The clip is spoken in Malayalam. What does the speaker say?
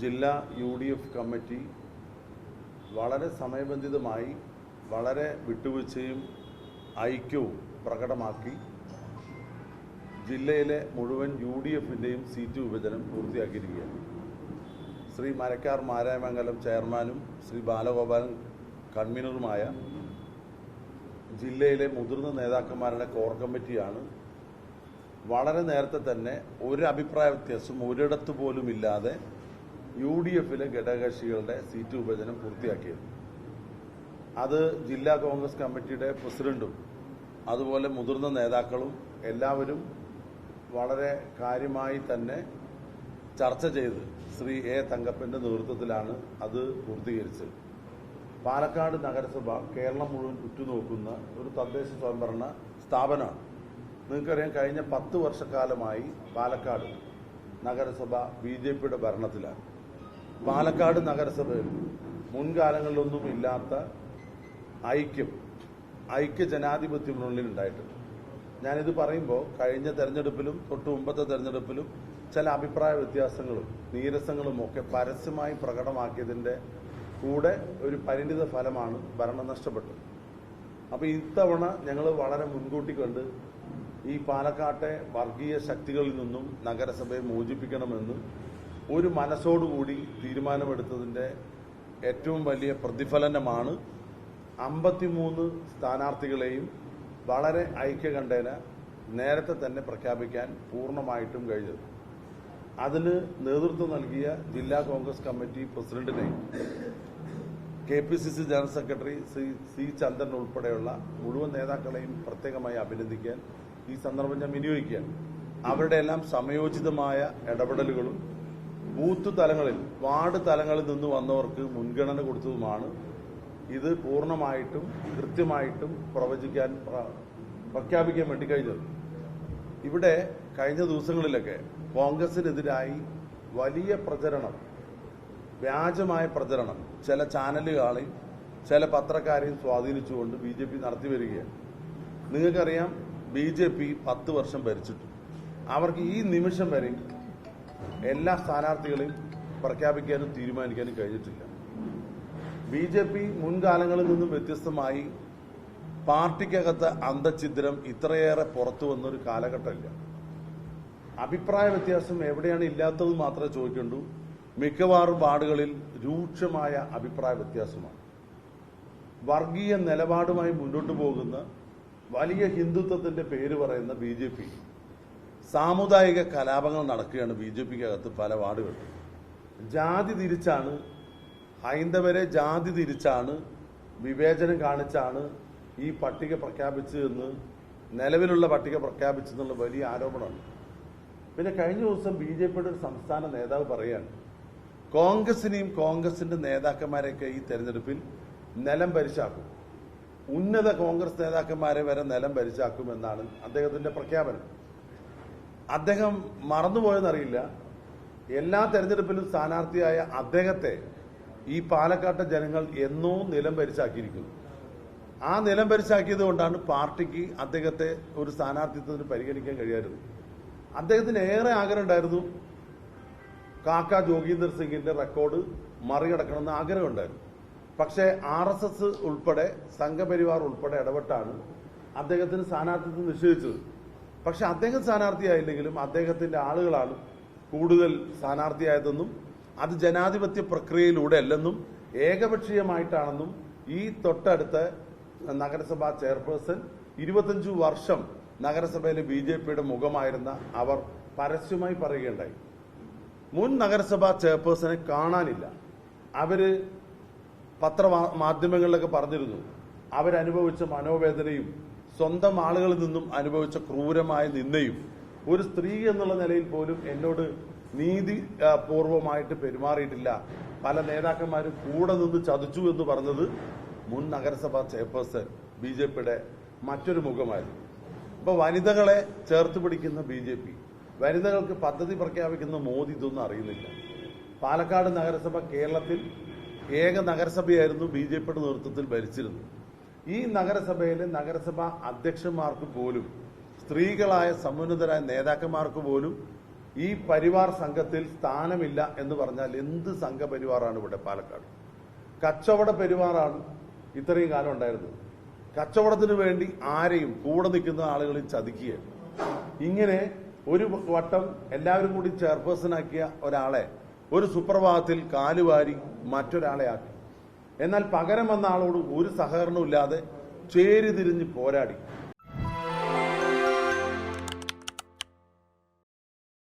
ജില്ലാ യു ഡി എഫ് കമ്മിറ്റി വളരെ സമയബന്ധിതമായി വളരെ വിട്ടുവീഴ്ചയും ഐക്യവും പ്രകടമാക്കി ജില്ലയിലെ മുഴുവൻ യു ഡി എഫിന്റെയും സീറ്റ് വിഭജനം പൂർത്തിയാക്കിയിരിക്കുകയാണ്. ശ്രീ മരക്കാർ മാരായമംഗലം ചെയർമാനും ശ്രീ ബാലഗോപാലൻ കൺവീനറുമായ ജില്ലയിലെ മുതിർന്ന നേതാക്കന്മാരുടെ കോർ കമ്മിറ്റിയാണ് വളരെ നേരത്തെ തന്നെ ഒരു അഭിപ്രായ വ്യത്യാസം ഒരിടത്ത് പോലും ഇല്ലാതെ യു ഡി എഫിലെ ഘടകകക്ഷികളുടെ സീറ്റ് വിഭജനം പൂർത്തിയാക്കിയത്. അത് ജില്ലാ കോൺഗ്രസ് കമ്മിറ്റിയുടെ പ്രസിഡന്റും അതുപോലെ മുതിർന്ന നേതാക്കളും എല്ലാവരും വളരെ കാര്യമായി തന്നെ ചർച്ച ചെയ്ത് ശ്രീ എ തങ്കപ്പന്റെ നേതൃത്വത്തിലാണ് അത് പൂർത്തീകരിച്ചത്. പാലക്കാട് നഗരസഭ കേരളം മുഴുവൻ ഉറ്റുനോക്കുന്ന ഒരു തദ്ദേശ സ്വയംഭരണ സ്ഥാപനമാണ്. നിങ്ങൾക്കറിയാം കഴിഞ്ഞ പത്ത് വർഷക്കാലമായി പാലക്കാട് നഗരസഭ ബി ജെ പിയുടെ ഭരണത്തിലാണ്. പാലക്കാട് നഗരസഭയിൽ മുൻകാലങ്ങളിലൊന്നും ഇല്ലാത്ത ഐക്യം ഐക്യ ജനാധിപത്യത്തിനുള്ളിൽ ഉണ്ടായിട്ടുണ്ട് ഞാനിത് പറയുമ്പോൾ കഴിഞ്ഞ തെരഞ്ഞെടുപ്പിലും തൊട്ടു മുമ്പത്തെ തെരഞ്ഞെടുപ്പിലും ചില അഭിപ്രായ വ്യത്യാസങ്ങളും നീരസങ്ങളും ഒക്കെ പരസ്യമായി പ്രകടമാക്കിയതിന്റെ കൂടെ ഒരു പരിണിത ഫലമാണ് ഭരണം നഷ്ടപ്പെട്ടത്. അപ്പൊ ഇത്തവണ ഞങ്ങൾ വളരെ മുൻകൂട്ടി കണ്ട് ഈ പാലക്കാട്ടെ വർഗീയ ശക്തികളിൽ നിന്നും നഗരസഭയെ മോചിപ്പിക്കണമെന്ന് ഒരു മനസ്സോടുകൂടി തീരുമാനമെടുത്തതിന്റെ ഏറ്റവും വലിയ പ്രതിഫലനമാണ് അമ്പത്തിമൂന്ന് സ്ഥാനാർത്ഥികളെയും വളരെ ഐക്യകണ്ഠേന നേരത്തെ തന്നെ പ്രഖ്യാപിക്കാൻ പൂർണമായിട്ടും കഴിഞ്ഞത്. അതിന് നേതൃത്വം നൽകിയ ജില്ലാ കോൺഗ്രസ് കമ്മിറ്റി പ്രസിഡന്റിനെ K P C C general secretary Shri C Chandran ഉൾപ്പെടെയുള്ള മുഴുവൻ നേതാക്കളെയും പ്രത്യേകമായി അഭിനന്ദിക്കാൻ ഈ സന്ദർഭം ഞാൻ വിനിയോഗിക്കുകയാണ്. അവരുടെ എല്ലാം സമയോചിതമായ ഇടപെടലുകളും ബൂത്ത് തലങ്ങളിൽ വാർഡ് തലങ്ങളിൽ നിന്ന് വന്നവർക്ക് മുൻഗണന കൊടുത്തതുമാണ്. ഇത് പൂർണമായിട്ടും കൃത്യമായിട്ടും പ്രവചിക്കാൻ പ്രഖ്യാപിക്കാൻ വേണ്ടി കഴിഞ്ഞത്. ഇവിടെ കഴിഞ്ഞ ദിവസങ്ങളിലൊക്കെ കോൺഗ്രസിനെതിരായി വലിയ പ്രചരണം വ്യാജമായ പ്രചരണം ചില ചാനലുകളെയും ചില പത്രക്കാരെയും സ്വാധീനിച്ചുകൊണ്ട് ബി ജെ പി നടത്തി വരികയാണ്. നിങ്ങൾക്കറിയാം ബി ജെ പി പത്ത് വർഷം ഭരിച്ചിട്ടു അവർക്ക് ഈ നിമിഷം വരെ എല്ലാ സ്ഥാനാർത്ഥികളെയും പ്രഖ്യാപിക്കാനും തീരുമാനിക്കാനും കഴിഞ്ഞിട്ടില്ല. ബി ജെ പി മുൻകാലങ്ങളിൽ നിന്നും വ്യത്യസ്തമായി പാർട്ടിക്കകത്ത് അന്തഛിദ്രം ഇത്രയേറെ പുറത്തു വന്നൊരു കാലഘട്ടമില്ല. അഭിപ്രായ വ്യത്യാസം എവിടെയാണ് ഇല്ലാത്തത് മാത്രമേ ചോദിക്കണ്ടു. മിക്കവാറും വാർഡുകളിൽ രൂക്ഷമായ അഭിപ്രായ വ്യത്യാസമാണ്. വർഗീയ നിലപാടുമായി മുന്നോട്ട് പോകുന്ന വലിയ ഹിന്ദുത്വത്തിന്റെ പേര് പറയുന്ന ബി ജെ പി. സാമുദായിക കലാപങ്ങൾ നടക്കുകയാണ് ബി ജെ പിക്ക് അകത്ത് പല വാർഡുകളിൽ ജാതി തിരിച്ചാണ് ഹൈന്ദവരെ ജാതി തിരിച്ചാണ് വിവേചനം കാണിച്ചാണ് ഈ പട്ടിക പ്രഖ്യാപിച്ചതെന്ന് നിലവിലുള്ള പട്ടിക പ്രഖ്യാപിച്ചെന്നുള്ള വലിയ ആരോപണമാണ് പിന്നെ കഴിഞ്ഞ ദിവസം ബി ജെ പിയുടെ ഒരു സംസ്ഥാന നേതാവ് പറയുകയാണ് കോൺഗ്രസിനെയും കോൺഗ്രസിന്റെ നേതാക്കന്മാരെയൊക്കെ ഈ തെരഞ്ഞെടുപ്പിൽ നിലം പരിശാക്കും. ഉന്നത കോൺഗ്രസ് നേതാക്കന്മാരെ വരെ നിലം പരിശാക്കുമെന്നാണ് അദ്ദേഹത്തിന്റെ പ്രഖ്യാപനം. അദ്ദേഹം മറന്നുപോയെന്നറിയില്ല. എല്ലാ തെരഞ്ഞെടുപ്പിലും സ്ഥാനാർത്ഥിയായ അദ്ദേഹത്തെ ഈ പാലക്കാട്ടെ ജനങ്ങൾ എന്നോ നിലം പരിശാക്കിയിരിക്കുന്നു ആ നിലം പരിശാക്കിയത് കൊണ്ടാണ് പാർട്ടിക്ക് അദ്ദേഹത്തെ ഒരു സ്ഥാനാർത്ഥിത്വത്തിന് പരിഗണിക്കാൻ കഴിയാറുത് അദ്ദേഹത്തിന് ഏറെ ആഗ്രഹം ഉണ്ടായിരുന്നു കാക്ക ജോഗീന്ദർ സിംഗിന്റെ റെക്കോർഡ് മറികടക്കണമെന്ന് ആഗ്രഹമുണ്ടായിരുന്നു പക്ഷേ ആർ എസ് എസ് ഉൾപ്പെടെ സംഘപരിവാർ ഉൾപ്പെടെ ഇടപെട്ടാണ് അദ്ദേഹത്തിന് സ്ഥാനാർത്ഥിത്വം നിശ്ചയിച്ചത്. പക്ഷെ അദ്ദേഹം സ്ഥാനാർത്ഥിയായില്ലെങ്കിലും അദ്ദേഹത്തിന്റെ ആളുകളാണ് കൂടുതൽ സ്ഥാനാർത്ഥിയായതെന്നും അത് ജനാധിപത്യ പ്രക്രിയയിലൂടെ അല്ലെന്നും ഏകപക്ഷീയമായിട്ടാണെന്നും ഈ തൊട്ടടുത്ത നഗരസഭാ ചെയർപേഴ്സൺ ഇരുപത്തഞ്ചു വർഷം നഗരസഭയിലെ ബി ജെ പിയുടെ മുഖമായിരുന്ന അവർ പരസ്യമായി പറയുകയുണ്ടായി. മുൻ നഗരസഭാ ചെയർപേഴ്സണെ കാണാനില്ല. അവർ പത്രമാധ്യമങ്ങളിലൊക്കെ പറഞ്ഞിരുന്നു. അവരനുഭവിച്ച മനോവേദനയും സ്വന്തം ആളുകളിൽ നിന്നും അനുഭവിച്ച ക്രൂരമായ നിന്ദയും ഒരു സ്ത്രീ എന്നുള്ള നിലയിൽ പോലും എന്നോട് നീതി പൂർവമായിട്ട് പെരുമാറിയിട്ടില്ല. പല നേതാക്കന്മാരും കൂടെ നിന്ന് ചതിച്ചു എന്ന് പറഞ്ഞത് മുൻ നഗരസഭാ ചെയർപേഴ്സൺ ബി ജെ പിയുടെ മറ്റൊരു മുഖമായിരുന്നു. ഇപ്പൊ വനിതകളെ ചേർത്ത് പിടിക്കുന്ന ബി ജെ പി വനിതകൾക്ക് പദ്ധതി പ്രഖ്യാപിക്കുന്ന മോദി ഇതൊന്നും അറിയുന്നില്ല. പാലക്കാട് നഗരസഭ കേരളത്തിൽ ഏക നഗരസഭയായിരുന്നു ബി ജെ പിയുടെ നേതൃത്വത്തിൽ ഭരിച്ചിരുന്നത്. ഈ നഗരസഭയിലെ നഗരസഭാ അധ്യക്ഷന്മാർക്ക് പോലും സ്ത്രീകളായ സമുന്നതരായ നേതാക്കന്മാർക്ക് പോലും ഈ പരിവാർ സംഘത്തിൽ സ്ഥാനമില്ല എന്ന് പറഞ്ഞാൽ എന്ത് സംഘപരിവാറാണ് ഇവിടെ പാലക്കാട്? കച്ചവട പെരുമാറാണ് ഇത്രയും കാലം ഉണ്ടായിരുന്നത്. കച്ചവടത്തിന് വേണ്ടി ആരെയും കൂടെ നിൽക്കുന്ന ആളുകളിൽ ചതിക്കുക. ഇങ്ങനെ ഒരു വട്ടം എല്ലാവരും കൂടി ചെയർപേഴ്സൺ ആക്കിയ ഒരാളെ ഒരു സുപ്രഭാതത്തിൽ കാലുവാരി മറ്റൊരാളെ ആക്കി. എന്നാൽ പകരം വന്ന ആളോട് ഒരു സഹകരണവും ഇല്ലാതെ ചേരിതിരിഞ്ഞ് പോരാടി.